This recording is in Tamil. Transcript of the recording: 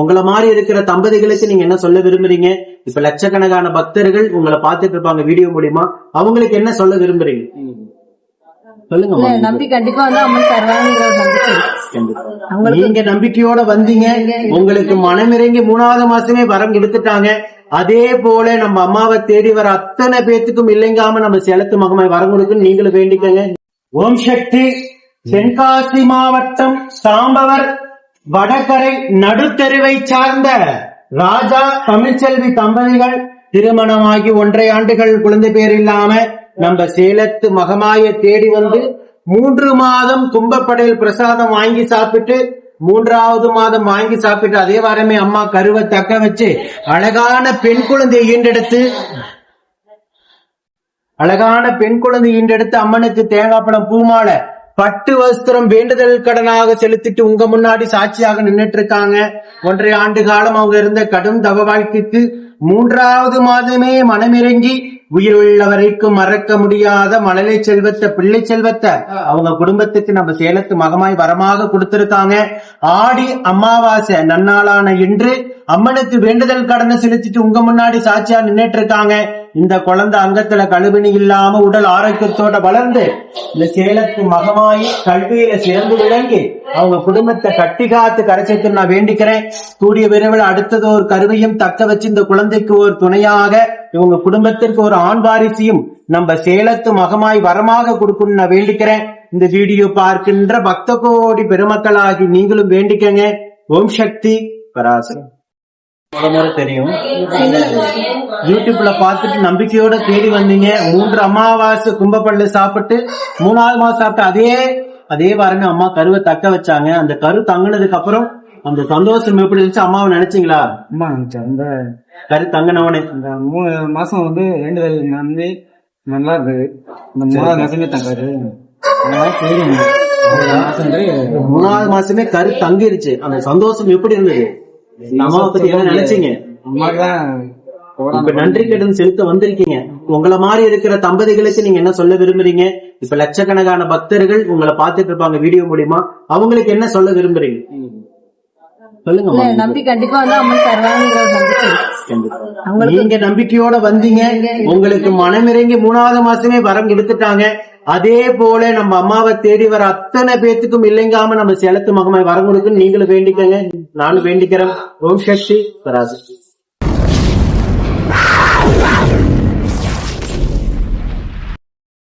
உங்களை மாதிரி இருக்கிற தம்பதிகளுக்கு நீங்க என்ன சொல்ல விரும்புறீங்க? இப்ப லட்சக்கணக்கான பக்தர்கள் உங்களை பார்த்துட்டு இருப்பாங்க வீடியோ மூலியமா. அவங்களுக்கு என்ன சொல்ல விரும்புறீங்க? சொல்லுங்க. நம்பி கண்டிப்பா வந்து அம்மன் நீங்க நம்பிக்கையோட வந்தீங்க. உங்களுக்கு மனமிறங்கி மூணாவது மாசமே வரம் எடுத்துட்டாங்க. அதே போல நம்ம அம்மாவை தேடி வர அத்தனை பேத்துக்கும் இல்லைங்காம நம்ம சேலத்து மகமாய் வரம் கொடுக்குன்னு நீங்களும் வேண்டிக்கங்க. ஓம் சக்தி. தென்காசி மாவட்டம் சாம்பவர். வடகரை நடுத்தெருவை சார்ந்த ராஜா தமிழ்ச்செல்வி தம்பதிகள் திருமணமாகி ஒன்றை ஆண்டுகள் குழந்தை பேர் இல்லாம நம்ம சேலத்து மகமாய தேடி வந்து மூன்று மாதம் கும்பப்படையில் பிரசாதம் வாங்கி சாப்பிட்டு மூன்றாவது மாதம் வாங்கி சாப்பிட்டு அதே வாரமே அம்மா கருவை தக்க வச்சு அழகான பெண் குழந்தை ஈண்டெடுத்து அழகான பெண் குழந்தை ஈண்டெடுத்து அம்மனுக்கு தேங்காய் பழம் பூமாலை பட்டு வஸ்திரம் வேண்டுதல் கடனாக செலுத்திட்டு உங்க முன்னாடி சாட்சியாக நின்றுட்டு இருக்காங்க ஒன்றரை ஆண்டு காலம் அவங்க இருந்த கடும் தவ வாழ்க்கைக்கு மூன்றாவது மாதமே மனமிறங்கி உயிர் உள்ள வரைக்கும் மறக்க முடியாத மழலை செல்வத்தை பிள்ளை செல்வத்தை அவங்க குடும்பத்துக்கு நம்ம சேலத்து மகமாய் வரமாக கொடுத்திருக்காங்க. ஆடி அமாவாசை நன்னாளான இன்று அம்மனுக்கு வேண்டுதல் கடனை செலுத்திட்டு உங்க முன்னாடி சாட்சியா நின்னுட்டு இருக்காங்க இந்த குழந்தை அங்கத்துல கழுவினி இல்லாம உடல் ஆரோக்கியத்தோட வளர்ந்து இந்த சேலத்து மகமாயி கல்வியில சிறந்து விளங்கி அவங்க குடும்பத்தை கட்டி காத்து கரை நான் வேண்டிக்கிறேன். கூடிய விரைவில் அடுத்தது ஒரு கருவையும் தக்க வச்சு இந்த குழந்தைக்கு ஒரு துணையாக இவங்க குடும்பத்திற்கு ஒரு ஆண் வாரிசையும் நம்ம சேலத்து மகமாய் வரமாக கொடுக்கணும்னு நான் வேண்டிக்கிறேன். இந்த வீடியோ பார்க்கின்ற பக்த கோடி பெருமக்களாகி நீங்களும் வேண்டிக்கங்க. ஓம் சக்தி பராசரம் தெரியும். யூடியூப்ல பார்த்துட்டு நம்பிக்கையோட தேடி வந்தீங்க. மூன்று அமாவாசை கும்பப்பள்ளி சாப்பிட்டு மூணாவது மாசம் சாப்பிட்டு அதே அதே வாரமே அம்மா கருவை தக்க வச்சாங்க. அந்த கரு தங்கினதுக்கு அப்புறம் அந்த சந்தோஷம் எப்படி இருந்துச்சு? அம்மாவை நினைச்சீங்களா? அம்மா நினைச்சேன். அந்த கரு தங்கினவனே. அந்த மூணு மாசம் வந்து வேண்டுதல் வந்து நல்லா இருந்தது. இந்த மூணாவது மாசமே தங்காரு மூணாவது மாசமே கரு தங்கிருச்சு. அந்த சந்தோஷம் எப்படி இருந்தது? அம்மாவை பத்தி என்ன நினைச்சீங்க? இப்ப நன்றி கடன் செலுத்த வந்திருக்கீங்க. உங்களை மாதிரி இருக்கிற தம்பதிகளுக்கு நீங்க என்ன சொல்ல விரும்புறீங்க? இப்ப லட்சக்கணக்கான பக்தர்கள் உங்களை பார்த்துட்டு இருப்பாங்க வீடியோ மூலியமா. அவங்களுக்கு என்ன சொல்ல விரும்புறீங்க? சொல்லுங்க இல்ல அம்மா. நம்பி கண்டிப்பா வந்து அம்மன் தருவாங்கிற ஒரு நம்பிக்கை கண்டிப்பா. அவங்களுக்கு நீங்க நம்பிக்கையோட வந்தீங்க. உங்களுக்கு மனமிறங்கி மூணாவது மாசமே வரம் எடுத்துட்டாங்க. அதே போல நம்ம அம்மாவை தேடி வர அத்தனை பேத்துக்கும் இல்லைங்காம நம்ம சேலத்து மகமாய் வரம் கொடுக்குன்னு நீங்களும் வேண்டிக்கங்க. நானும் வேண்டிக்கிறேன். ஓம் சக்தி பராசக்தி